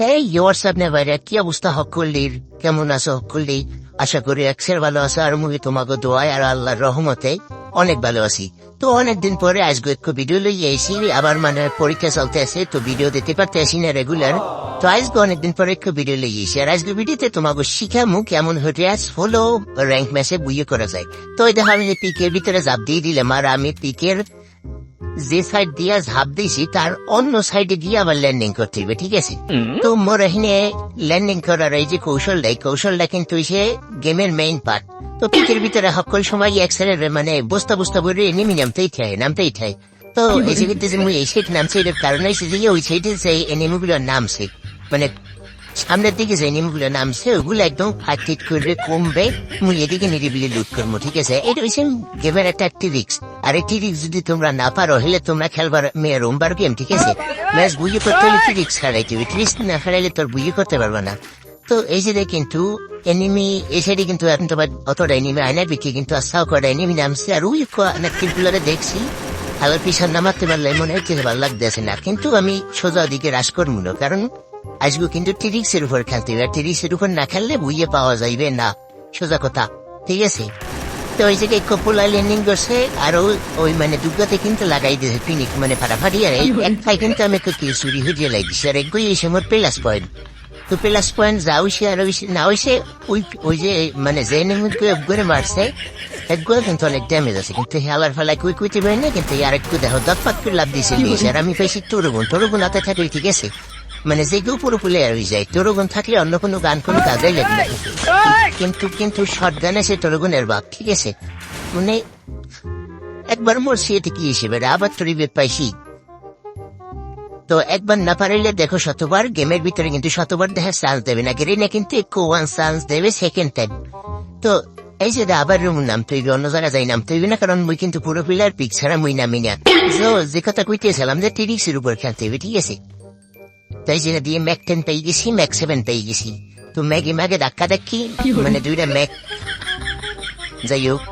হ্যাঁ হোয়াটসঅ্যাপ নে বাইরে কি অবস্থা হকুল্লির কেমন আছো হকুল্লি আশা করি একসের ভালো আছো আর মুভি তোমাকে দোয়ায় আর আল্লাহর রহমতে অনেক ভালো আছি তো অনেকদিন পরে আজকে একটু ভিডিও লই এসি আবার মানে পরীক্ষা চলতে আছে তো ভিডিও দিতে পারতে আসি না রেগুলার তো আজকে অনেকদিন পরে একটু ভিডিও লই এসি আর আজকে ভিডিওতে তোমাকে শিখামু কেমন হতে আজ হলো র্যাঙ্ক ম্যাচে বুইয়ে করা যায় তো এটা আমি পিকের ভিতরে জাপ দিয়ে দিলাম আর আমি পিকের যে সাইড দিয়া ঝাঁপ দিয়েছি তার অন্য সাইডে গিয়ে আবার ল্যান্ডিং করতে হবে ঠিক আছে? তো মোর এখানে ল্যান্ডিং করার এই যে কৌশলটা এই কৌশলটা কিন্তু সে গেমের মেইন পার্ট তো পিকের ভিতরে সকল সময় এক্সেলের মানে বস্তা বস্তা বলে নেমে নামতেই থাকে নামতেই থাকে তো এই যে যে মুই এই সাইড নামছে এটার কারণ হয়েছে যে ওই সাইডে যে এনিমিগুলোর নামছে মানে সামনের দিকে যে এনিমিগুলো নামছে ওগুলো একদম ফাট ফিট করে কমবে মুই এদিকে নিরিবিলি লুট করব ঠিক আছে? এটা হচ্ছে গেমের একটা টিরিক্স আর টিরিক্স যদি তোমরা না পারো, হলে তোমরা খেলবার মেয়ে রোমবার গেম ঠিক আছে? ম্যাচ বুঝে করতে হলে টিরিক্স খেলাইতে হবে। টিরিক্স না খেলাইলে তোর বুঝে করতে পারবে না। তো এই যে কিন্তু এনিমি এই সাইডে কিন্তু এখন তোমার অতটা এনিমি আয়না বিক্রি কিন্তু আসাও করে এনিমি নামছে। আর ওই অনেকগুলোরে দেখছি আবার পিছন নামাতে পারলে মনে হচ্ছে ভালো লাগতেছে না। কিন্তু আমি সোজা দিকে হ্রাস করব না কারণ আজকে কিন্তু টিরিক্সের উপর খেলতে হবে। আর টিরিক্সের উপর না খেললে বুঝিয়ে পাওয়া যাইবে না। সোজা কথা, ঠিক আছে? তো ওই জায়গায় কপুলা ল্যান্ডিং করছে আর ওই- মানে দুর্গাতে কিন্তু লাগাই দিয়েছে পিনিক মানে ফাটাফাটি আর এই এক ভাই কিন্তু আমি কিল চুরি হয়ে লাগিয়েছি আর একই এসে মোর প্লাস পয়েন্ট তো প্লাস পয়েন্ট যা হইছে আর হইছে না হইছে ওই ওই যে মানে যে নেমুকে করে মারছে একগুলো কিন্তু অনেক ড্যামেজ আছে কিন্তু হেলার ফেলায় কুই কুইতে পারি না কিন্তু আর একটু দেখো দপ্পাক করে লাভ লিয়েছে আর আমি পেয়েছি তরুগুন তরুগুন হাতে থাকলে ঠিক আছে। মানে যে কেউ পুরো প্লেয়ার হয়ে যায়। তরুগুন থাকলে অন্য কোনো গান কোনো কাজেই লাগে না। কিন্তু কিন্তু শর্ট গানে সে তরুগুনের বাপ ঠিক আছে? মানে একবার মোর সিয়েতে কি হিসেবে? আবার তো রিবেট পাইছি। তো একবার না পারিলে দেখো শতবার গেমের ভিতরে কিন্তু শতবার দেখা চান্স দেবে না। গেরিনে কিন্তু একটু ওয়ান চান্স দেবে সেকেন্ড টাইম তো এই যে আবার রুম নাম হইবে অন্য জায়গায় যাই নাম হইবে না কারণ মুই কিন্তু পুরো প্লেয়ার পিক ছাড়া মুই নামি না। যে কথা কইতেছিলাম যে তিরিশের উপর খেলতে হবে ঠিক আছে? তাই দিয়ে ম্যাক টেন পেয়ে গেছি ম্যাক সেভেন পেয়ে গেছি তো ম্যাগে ম্যাগে ধাক্কা দেখি মানে দুইটা ম্যাক যাই হোক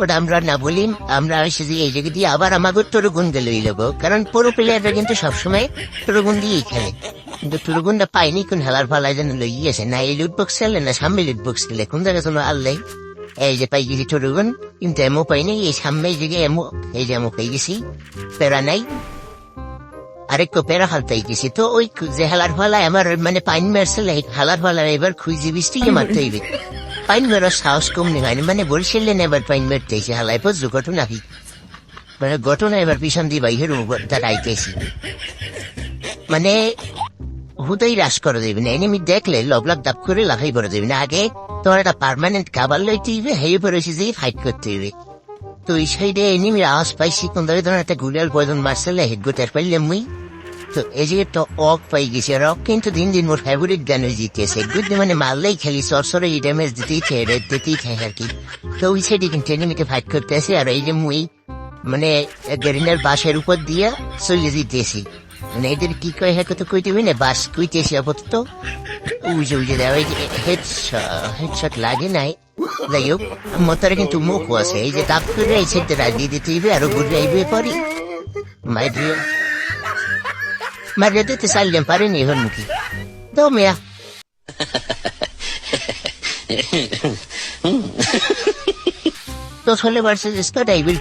ওটা আমরা না বলি আমরা এসে এই জায়গা দিয়ে আবার আমাকে তরুগুন গেলে নেব কারণ পুরো প্লেয়াররা কিন্তু সবসময় তরুগুন দিয়েই খেলে কিন্তু তরুগুনটা পাইনি কোন হেলার ফালায় যেন লইয়েছে না এই লুট বক্স খেলে না সামনে লুট বক্স খেলে কোন জায়গায় কোনো আল্লাই এই যে পাই গেছি তরুগুন কিন্তু এমও পাইনি এই সামনে এই জায়গায় এমও এই যে এমও পেয়ে গেছি প্যারা নাই আরেকটু পেরা হালতাই গেছি। তো ওই যে হেলার ফালায় আমার মানে পাইন মারছিল হেলার ফালায় এবার খুঁজে বৃষ্টিকে মারতে হইবে। পাইন মেরার সাহস কম নেই হয়নি মানে বরিশালে এবার পাইন মারতেছি হালাই পর ঘটনা কি? মানে ঘটনা এবার পিছন দিয়ে বাইরের দাঁড়াইতেছি মানে হুদাই হ্রাস করে দেবে না এনিমি দেখলে লবলাভ দাপ করে লাফাই করে দেবে না। আগে তোমার একটা পার্মানেন্ট খাবার লইতে হইবে, হেয়ে পড়েছে যে ফাইট করতে হইবে। তো এই সাইডে এনিমির আওয়াজ পাইছি কোন ধরে ধরনের একটা গুলিয়ার পয়জন মারছিলে, হেডগো টের পাইলে মুই। তো এই যে তো অক পাই গেছি, আর অক কিন্তু দিন দিন মোর ফেভারিট গান জিতেছে গুড মানে মারলেই খেলি, সরসরে এই ড্যামেজ দিতেই থাকে রেড দিতেই থাকে আর কি। তো ওই সাইডে কিন্তু এনিমিকে ফাইট করতে আসে, আর এই যে মুই মানে গেরিনার বাসের উপর দিয়ে চলে দিতেছি মানে এদের কি কয় হ্যাঁ তো কইতে হই না বাস কইতেছি আপাতত। উজে উজে দেওয়া হেডশট হেডশট লাগে নাই। যাই হোক মতারে কিন্তু মুখও আছে এই যে তাপ করে এই দিতে হইবে আরও ঘুরে আইবে পরে। মাইরিয়ে মারিয়ে দিতে চাইলেন পারেনি এখন মুখি তো চলে পারছে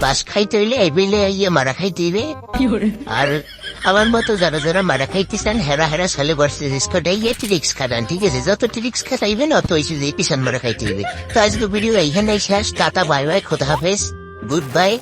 বাস খাইতে হইলে আইবিলে ইয়ে মারা খাইতে হইবে। আর আমার মতো যারা যারা মারা খাইতে চান হেরা হেরা সালে পারছে স্কট এত ট্রিক্স খাটান ঠিক আছে যত ট্রিক্স খাটাইবেন অত হয়েছে যে পিছন মারা খাইতে হইবে তো আজকে ভিডিও এইখানে শেষ টাটা বাই বাই খোদা হাফেজ গুড বাই